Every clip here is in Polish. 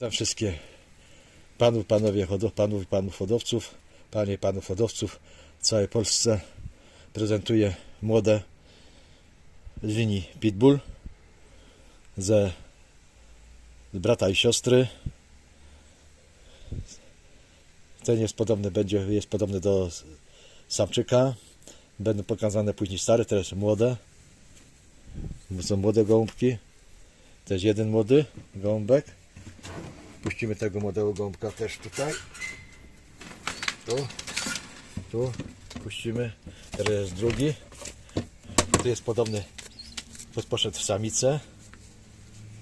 Witam wszystkie panów, panowie, hodów, panów i panów hodowców, panie i panów hodowców w całej Polsce. Prezentuję młode linii Pitbull ze z brata i siostry. Ten jest podobny, będzie, jest podobny do samczyka. Będą pokazane później stare, teraz młode. Są młode gołąbki. Jest jeden młody gołąbek. Puścimy tego młodego gąbka też tutaj. Tu. Tu. Puścimy. Teraz jest drugi. Tu jest podobny. Tu poszedł w samicę.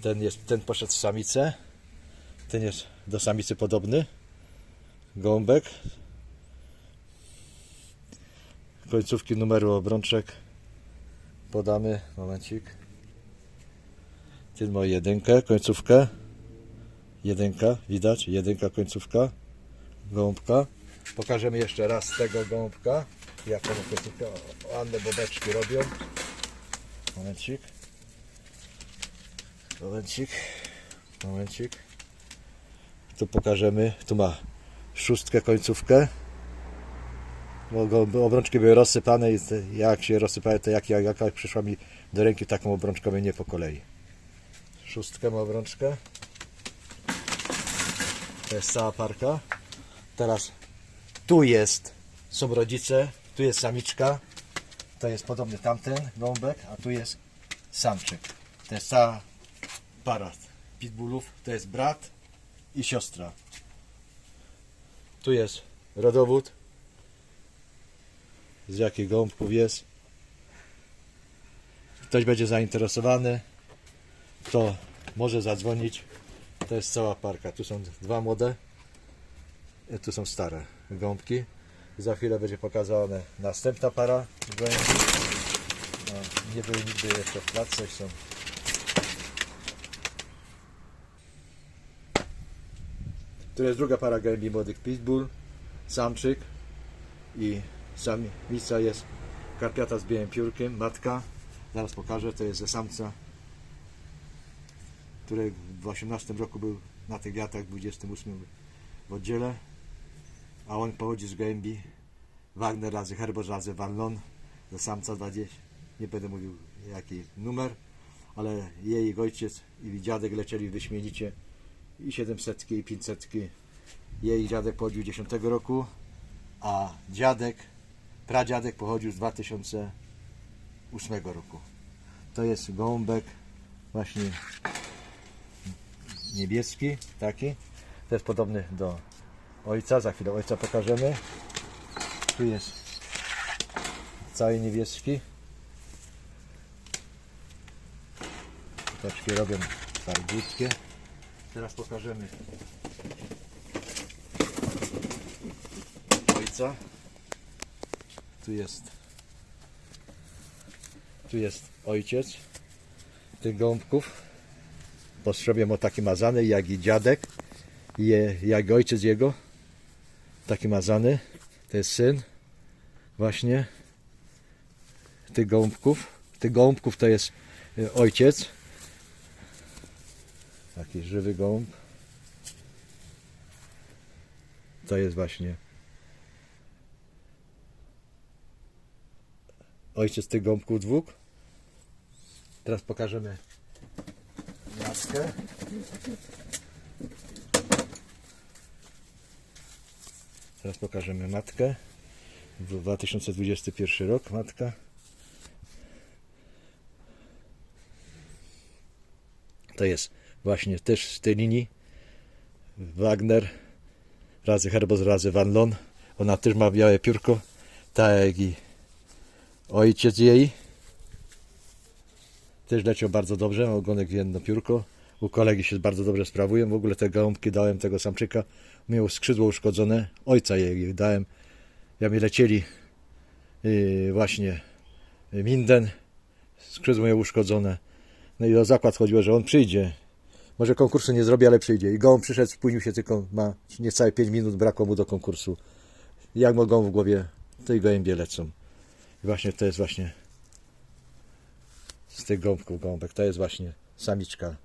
Ten, jest, ten poszedł w samicę. Ten jest do samicy podobny. Gąbek. Końcówki numeru obrączek podamy. Momencik. Ten ma jedynkę, końcówkę. Jedynka, widać, jedynka końcówka gąbka. Pokażemy jeszcze raz tego gąbka, jak one końcówkę, ładne bobeczki robią. Momencik. Momencik. Momencik. Tu pokażemy, tu ma szóstkę końcówkę. Obrączki były rozsypane i jak się rozsypały, to jak, jak, jaka przyszła mi do ręki, taką obrączkę mnie po kolei. Szóstkę ma obrączkę. To jest cała parka. Teraz tu jest, są rodzice, tu jest samiczka, to jest podobny tamten gąbek, a tu jest samczyk. To jest cała para pitbullów, to jest brat i siostra. Tu jest rodowód, z jakich gąbków jest. Ktoś będzie zainteresowany, to może zadzwonić. To jest cała parka. Tu są dwa młode, e, tu są stare gąbki. Za chwilę będzie pokazana następna para. No, nie były nigdy jeszcze w klatce. Są. Tu jest druga para gołębi młodych pitbull, samczyk i samica jest karpiata z białym piórkiem, matka. Zaraz pokażę, to jest ze samca który w 18 roku był na tych wiatrach, w 28 w oddziale, a on pochodzi z gołębi Wagner razy Herbert razy Loon, do samca 20, nie będę mówił jaki numer, ale jej ojciec i dziadek lecieli wyśmienicie i 700 i 500. Jej dziadek pochodził z 10 roku, a dziadek, pradziadek pochodził z 2008 roku. To jest gołąbek właśnie niebieski, taki. Jest podobny do ojca. Za chwilę ojca pokażemy. Tu jest cały niebieski. Toczki robią farbutkie. Teraz pokażemy ojca. Tu jest tu jest ojciec tych gąbków postrzebie o taki mazany, jak i dziadek, je, jak ojciec jego, taki mazany, to jest syn właśnie tych gołąbków. Tych gołąbków to jest e, ojciec, taki żywy gołąb. To jest właśnie ojciec tych gołąbków dwóch. Teraz pokażemy matkę. Teraz pokażemy matkę. W 2021 rok matka. To jest właśnie też z tej linii Wagner razy Herbos razy Van Loon. Ona też ma białe piórko, tak jak i ojciec jej. Też leciał bardzo dobrze, ogonek w jedno piórko. U kolegi się bardzo dobrze sprawują. W ogóle te gąbki dałem tego samczyka. Miał skrzydło uszkodzone. Ojca jej dałem. Ja mi lecieli yy, właśnie Minden. Skrzydło miał uszkodzone. No i o zakład chodziło, że on przyjdzie. Może konkursu nie zrobi, ale przyjdzie. I gołąb przyszedł, spóźnił się tylko, ma niecałe 5 minut, brakło mu do konkursu. Jak mogą w głowie, i gołębie lecą. I właśnie to jest właśnie z tych gołąbków gołąbek. To jest właśnie samiczka.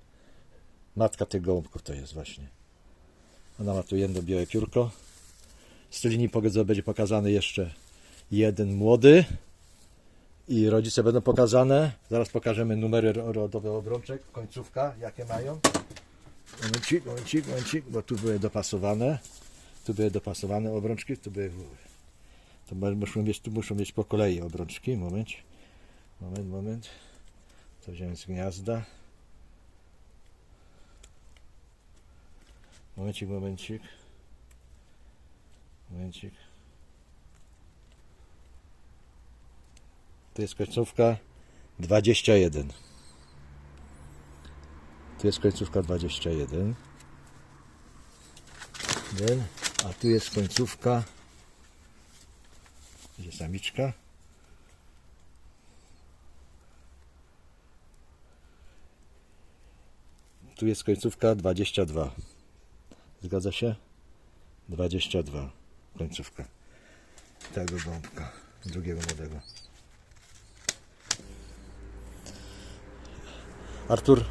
Matka tych gołąbków to jest właśnie. Ona ma tu jedno białe piórko. Z tej linii pogodzenia będzie pokazany jeszcze jeden młody. I rodzice będą pokazane. Zaraz pokażemy numery ro- rodowe obrączek, końcówka, jakie mają. Momencik, momencik, momencik, bo tu były dopasowane. Tu były dopasowane obrączki, tu były. To muszą mieć, tu muszą mieć po kolei obrączki. Moment. Moment, moment. To wziąłem z gniazda. Momencik, momencik. Momencik. To jest końcówka 21. Tu jest końcówka 21. Jeden. A tu jest końcówka. Gdzie samiczka? Tu jest końcówka 22. Zgadza się? 22. Końcówka. Tego gąbka. Drugiego młodego. Artur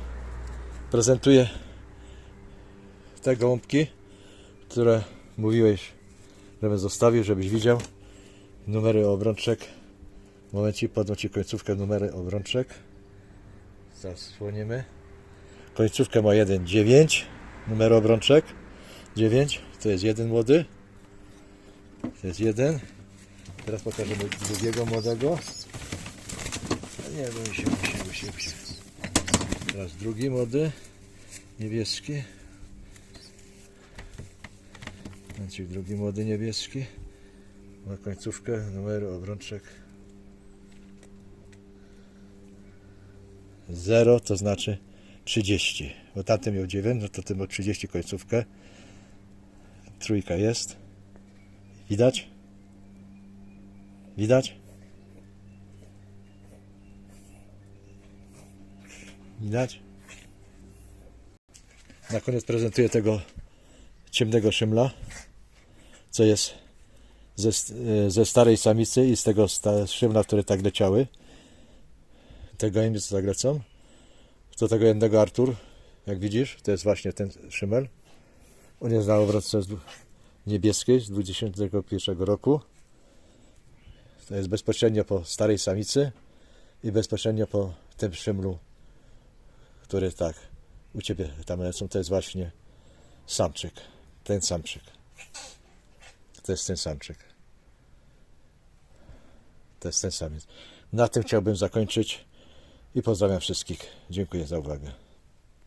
prezentuje te gąbki, które mówiłeś, żebym zostawił, żebyś widział. Numery obrączek. W momencie podam Ci końcówkę numery obrączek. Zasłonimy. Końcówkę ma 1, 9. Numer obrączek 9. To jest jeden młody. To jest jeden. Teraz pokażemy drugiego młodego. Nie, się, bój się, bój się. Teraz drugi młody. Niebieski. Momencik, drugi młody niebieski. Ma końcówkę numeru obrączek 0 to znaczy 30. Bo tamten miał 9, no to ten miał 30 końcówkę. Trójka jest. Widać? Widać? Widać? Na koniec prezentuję tego ciemnego szymla, co jest ze, e, ze starej samicy i z tego sta, szymla, które tak leciały. Te gołębie, co tak lecą. Do tego jednego Artur, jak widzisz, to jest właśnie ten szymel. On jest na obrotce niebieskiej z 2001 roku. To jest bezpośrednio po starej samicy i bezpośrednio po tym szymlu, który tak u Ciebie tam lecą. To jest właśnie samczyk. Ten samczyk. To jest ten samczyk. To jest ten samiec. Na tym chciałbym zakończyć i pozdrawiam wszystkich. Dziękuję za uwagę.